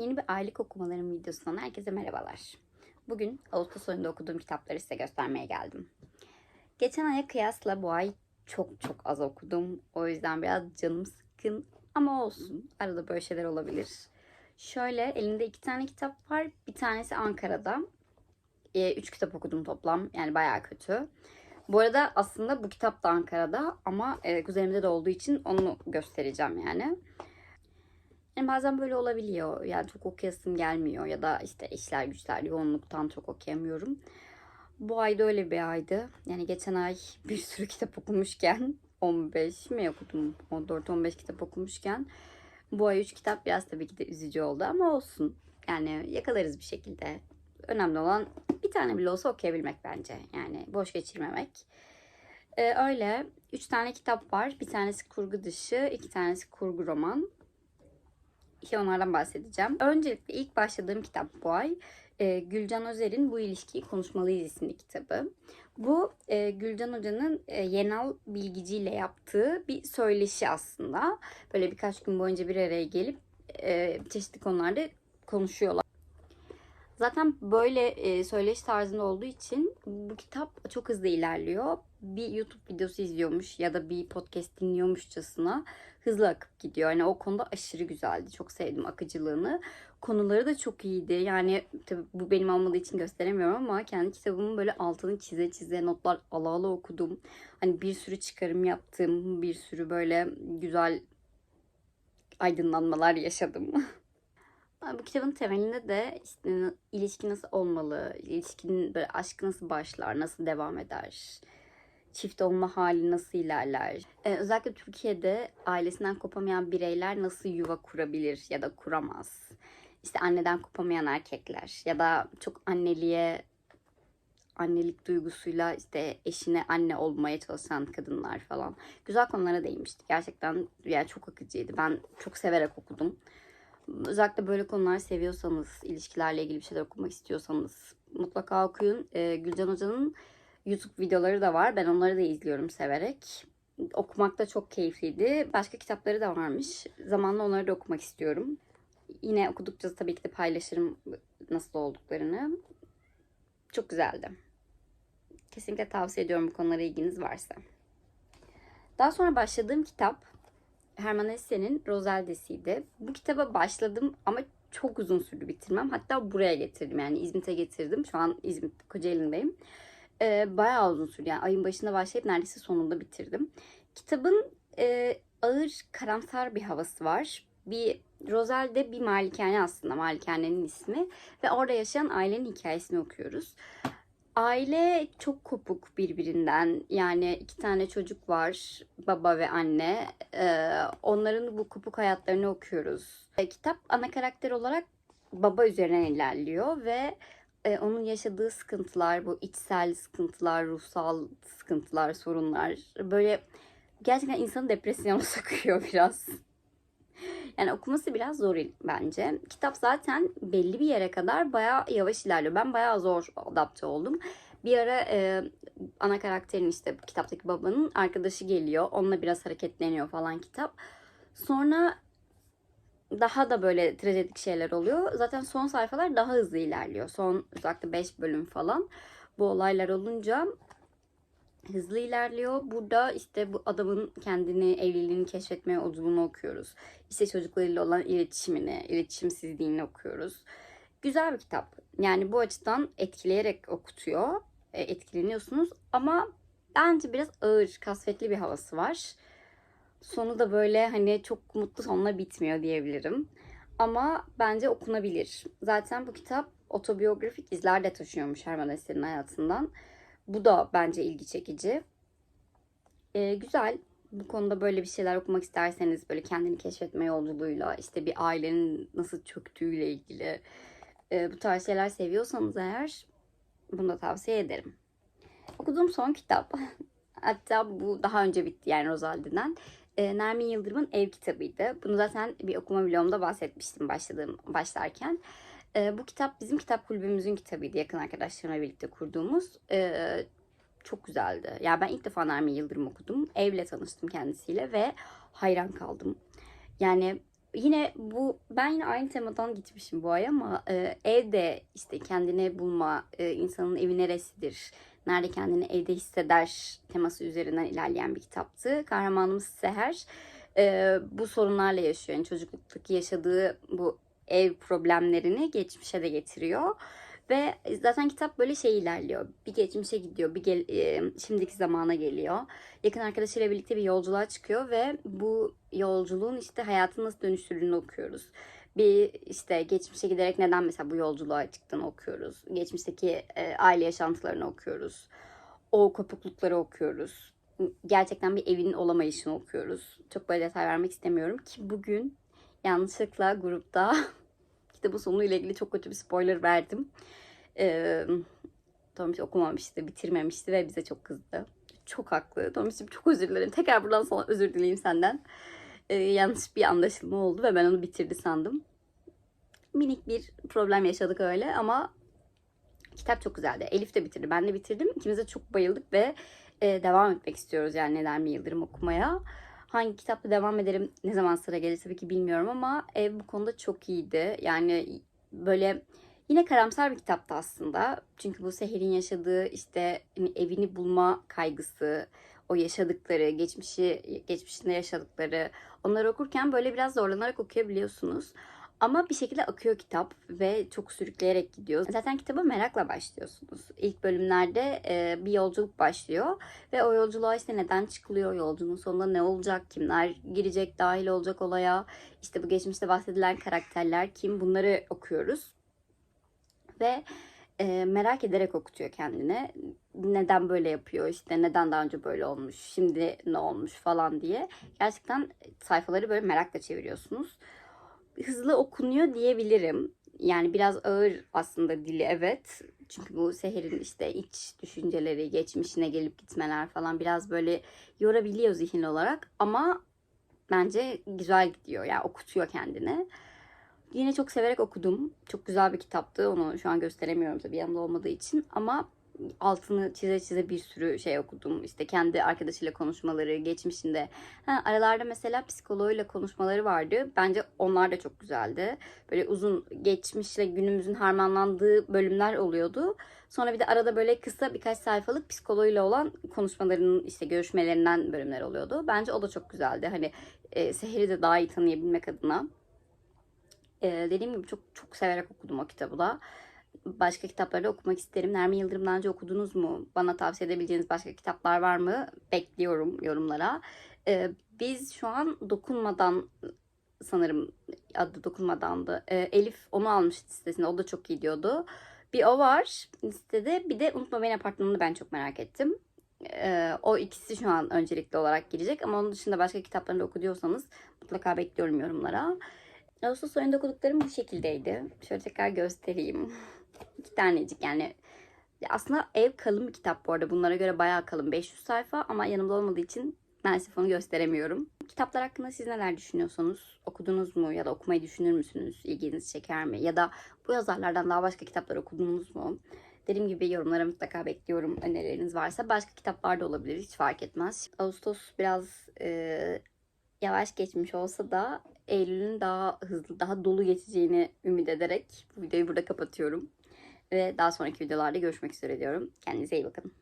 Yeni bir aylık okumalarım videosundan herkese merhabalar. Bugün Ağustos ayında okuduğum kitapları size göstermeye geldim. Geçen aya kıyasla bu ay çok çok az okudum. O yüzden biraz canım sıkkın ama olsun. Arada böyle şeyler olabilir. Şöyle elimde iki tane kitap var. Bir tanesi Ankara'da. E, üç kitap okudum toplam. Yani bayağı kötü. Bu arada aslında bu kitap da Ankara'da ama e, kuzenimde de olduğu için onu göstereceğim yani. Yani bazen böyle olabiliyor. Yani çok okuyasım gelmiyor ya da işte işler güçler yoğunluktan çok okuyamıyorum. Bu ayda öyle bir aydı. Yani geçen ay bir sürü kitap okumuşken 15 mi okudum? 14-15 kitap okumuşken bu ay 3 kitap biraz tabii ki de üzücü oldu ama olsun. Yani yakalarız bir şekilde. Önemli olan bir tane bile olsa okuyabilmek bence. Yani boş geçirmemek. Ee, öyle. Üç tane kitap var. Bir tanesi kurgu dışı, iki tanesi kurgu roman. İşte onlardan bahsedeceğim. Öncelikle ilk başladığım kitap bu ay. e, Gülcan Özer'in Bu İlişkiyi Konuşmalıyız isimli kitabı. Bu e, Gülcan Hoca'nın e, Yenal Bilgici ile yaptığı bir söyleşi aslında. Böyle birkaç gün boyunca bir araya gelip e, çeşitli konularda konuşuyorlar. Zaten böyle e, söyleşi tarzında olduğu için bu kitap çok hızlı ilerliyor. Bir YouTube videosu izliyormuş ya da bir podcast dinliyormuşçasına hızlı akıp gidiyor. Yani o konuda aşırı güzeldi. Çok sevdim akıcılığını. Konuları da çok iyiydi. Yani tabii bu benim olmadığı için gösteremiyorum ama kendi kitabımın böyle altını çize çize notlar ala ala okudum. Hani bir sürü çıkarım yaptım. Bir sürü böyle güzel aydınlanmalar yaşadım. Bu kitabın temelinde de işte ilişki nasıl olmalı, ilişkinin böyle aşk nasıl başlar, nasıl devam eder, çift olma hali nasıl ilerler. Ee, özellikle Türkiye'de ailesinden kopamayan bireyler nasıl yuva kurabilir ya da kuramaz. İşte anneden kopamayan erkekler ya da çok anneliğe annelik duygusuyla işte eşine anne olmaya çalışan kadınlar falan. Güzel konulara değinmişti. Gerçekten yani çok akıcıydı. Ben çok severek okudum. Özellikle böyle konular seviyorsanız, ilişkilerle ilgili bir şeyler okumak istiyorsanız mutlaka okuyun. Ee, Gülcan Hoca'nın YouTube videoları da var. Ben onları da izliyorum severek. Okumak da çok keyifliydi. Başka kitapları da varmış. Zamanla onları da okumak istiyorum. Yine okudukça tabii ki de paylaşırım nasıl olduklarını. Çok güzeldi. Kesinlikle tavsiye ediyorum bu konulara ilginiz varsa. Daha sonra başladığım kitap Herman Hesse'nin Roseldes'iydi. Bu kitaba başladım ama çok uzun sürdü bitirmem. Hatta buraya getirdim yani İzmit'e getirdim. Şu an İzmit Kocaeli'ndeyim. Ee, bayağı uzun sürdü yani ayın başında başlayıp neredeyse sonunda bitirdim. Kitabın e, ağır karamsar bir havası var. Bir Rosel'de bir malikane aslında malikanenin ismi ve orada yaşayan ailenin hikayesini okuyoruz. Aile çok kopuk birbirinden. Yani iki tane çocuk var. Baba ve anne. Ee, onların bu kopuk hayatlarını okuyoruz. E, kitap ana karakter olarak baba üzerine ilerliyor ve e, onun yaşadığı sıkıntılar, bu içsel sıkıntılar, ruhsal sıkıntılar, sorunlar böyle gerçekten insanı depresyona sokuyor biraz. Yani okuması biraz zor bence. Kitap zaten belli bir yere kadar bayağı yavaş ilerliyor. Ben bayağı zor adapte oldum. Bir ara e, ana karakterin işte kitaptaki babanın arkadaşı geliyor. Onunla biraz hareketleniyor falan kitap. Sonra daha da böyle trajedik şeyler oluyor. Zaten son sayfalar daha hızlı ilerliyor. Son özellikle 5 bölüm falan. Bu olaylar olunca hızlı ilerliyor. Burada işte bu adamın kendini, evliliğini keşfetme yolculuğunu okuyoruz. İşte çocuklarıyla olan iletişimini, iletişimsizliğini okuyoruz. Güzel bir kitap. Yani bu açıdan etkileyerek okutuyor. E, etkileniyorsunuz ama bence biraz ağır, kasvetli bir havası var. Sonu da böyle hani çok mutlu sonla bitmiyor diyebilirim. Ama bence okunabilir. Zaten bu kitap otobiyografik izler de taşıyormuş Herman Hesse'nin hayatından. Bu da bence ilgi çekici. Ee, güzel. Bu konuda böyle bir şeyler okumak isterseniz böyle kendini keşfetme yolculuğuyla işte bir ailenin nasıl çöktüğüyle ilgili e, bu tarz şeyler seviyorsanız eğer bunu da tavsiye ederim. Okuduğum son kitap hatta bu daha önce bitti yani Rosaldi'den. E, Nermin Yıldırım'ın ev kitabıydı. Bunu zaten bir okuma vlogumda bahsetmiştim başladığım başlarken. E, bu kitap bizim kitap kulübümüzün kitabıydı. Yakın arkadaşlarımla birlikte kurduğumuz. E, çok güzeldi. Ya yani ben ilk defa Nermin Yıldırım okudum. Evle tanıştım kendisiyle ve hayran kaldım. Yani yine bu ben yine aynı temadan gitmişim bu ay ama e, evde işte kendini bulma, e, insanın evi neresidir, nerede kendini evde hisseder teması üzerinden ilerleyen bir kitaptı. Kahramanımız Seher e, bu sorunlarla yaşıyor. Yani çocukluktaki yaşadığı bu ev problemlerini geçmişe de getiriyor. Ve zaten kitap böyle şey ilerliyor. Bir geçmişe gidiyor, bir gel, şimdiki zamana geliyor. Yakın arkadaşıyla birlikte bir yolculuğa çıkıyor ve bu yolculuğun işte hayatını nasıl dönüştürdüğünü okuyoruz. Bir işte geçmişe giderek neden mesela bu yolculuğa çıktığını okuyoruz. Geçmişteki e, aile yaşantılarını okuyoruz. O kopuklukları okuyoruz. Gerçekten bir evin olamayışını okuyoruz. Çok böyle detay vermek istemiyorum ki bugün yanlışlıkla grupta kitabın sonuyla ilgili çok kötü bir spoiler verdim. Ee, Tomiş okumamıştı, bitirmemişti ve bize çok kızdı. Çok haklı. Tomiş'im çok özür dilerim. Tekrar buradan sana özür dileyim senden. Ee, yanlış bir anlaşılma oldu ve ben onu bitirdi sandım. Minik bir problem yaşadık öyle ama kitap çok güzeldi. Elif de bitirdi, ben de bitirdim. İkimiz de çok bayıldık ve e, devam etmek istiyoruz yani Neden mi Yıldırım okumaya. Hangi kitapla devam ederim ne zaman sıra gelir tabii ki bilmiyorum ama ev bu konuda çok iyiydi. Yani böyle yine karamsar bir kitaptı aslında. Çünkü bu Seher'in yaşadığı işte hani evini bulma kaygısı, o yaşadıkları, geçmişi geçmişinde yaşadıkları onları okurken böyle biraz zorlanarak okuyabiliyorsunuz. Ama bir şekilde akıyor kitap ve çok sürükleyerek gidiyor. Zaten kitaba merakla başlıyorsunuz. İlk bölümlerde e, bir yolculuk başlıyor ve o yolculuğa işte neden çıkılıyor, yolculuğun sonunda ne olacak, kimler girecek, dahil olacak olaya, işte bu geçmişte bahsedilen karakterler kim bunları okuyoruz. Ve e, merak ederek okutuyor kendine. Neden böyle yapıyor, işte neden daha önce böyle olmuş, şimdi ne olmuş falan diye. Gerçekten sayfaları böyle merakla çeviriyorsunuz hızlı okunuyor diyebilirim. Yani biraz ağır aslında dili evet. Çünkü bu Seher'in işte iç düşünceleri, geçmişine gelip gitmeler falan biraz böyle yorabiliyor zihin olarak. Ama bence güzel gidiyor. Yani okutuyor kendini. Yine çok severek okudum. Çok güzel bir kitaptı. Onu şu an gösteremiyorum tabii yanımda olmadığı için. Ama altını çize çize bir sürü şey okudum. İşte kendi arkadaşıyla konuşmaları, geçmişinde. Ha, aralarda mesela psikoloğuyla konuşmaları vardı. Bence onlar da çok güzeldi. Böyle uzun geçmişle günümüzün harmanlandığı bölümler oluyordu. Sonra bir de arada böyle kısa birkaç sayfalık psikoloğuyla olan konuşmalarının işte görüşmelerinden bölümler oluyordu. Bence o da çok güzeldi. Hani e, Seher'i de daha iyi tanıyabilmek adına. E, dediğim gibi çok çok severek okudum o kitabı da başka kitapları okumak isterim. Nermin Yıldırım'dan önce okudunuz mu? Bana tavsiye edebileceğiniz başka kitaplar var mı? Bekliyorum yorumlara. Ee, biz şu an Dokunmadan sanırım adı Dokunmadan'dı. Ee, Elif onu almıştı listesinde. O da çok iyi diyordu. Bir o var listede. Bir de Unutma Beni Apartmanı'nı ben çok merak ettim. Ee, o ikisi şu an öncelikli olarak gelecek. Ama onun dışında başka kitaplarını da oku diyorsanız mutlaka bekliyorum yorumlara. Ağustos ayında okuduklarım bu şekildeydi. Şöyle tekrar göstereyim. İki tanecik yani. Aslında ev kalın bir kitap bu arada. Bunlara göre bayağı kalın. 500 sayfa ama yanımda olmadığı için maalesef onu gösteremiyorum. Kitaplar hakkında siz neler düşünüyorsunuz? Okudunuz mu ya da okumayı düşünür müsünüz? İlginizi çeker mi? Ya da bu yazarlardan daha başka kitaplar okudunuz mu? Dediğim gibi yorumlara mutlaka bekliyorum önerileriniz varsa. Başka kitaplar da olabilir hiç fark etmez. Ağustos biraz e, yavaş geçmiş olsa da Eylül'ün daha hızlı, daha dolu geçeceğini ümit ederek bu videoyu burada kapatıyorum. Ve daha sonraki videolarda görüşmek üzere diyorum. Kendinize iyi bakın.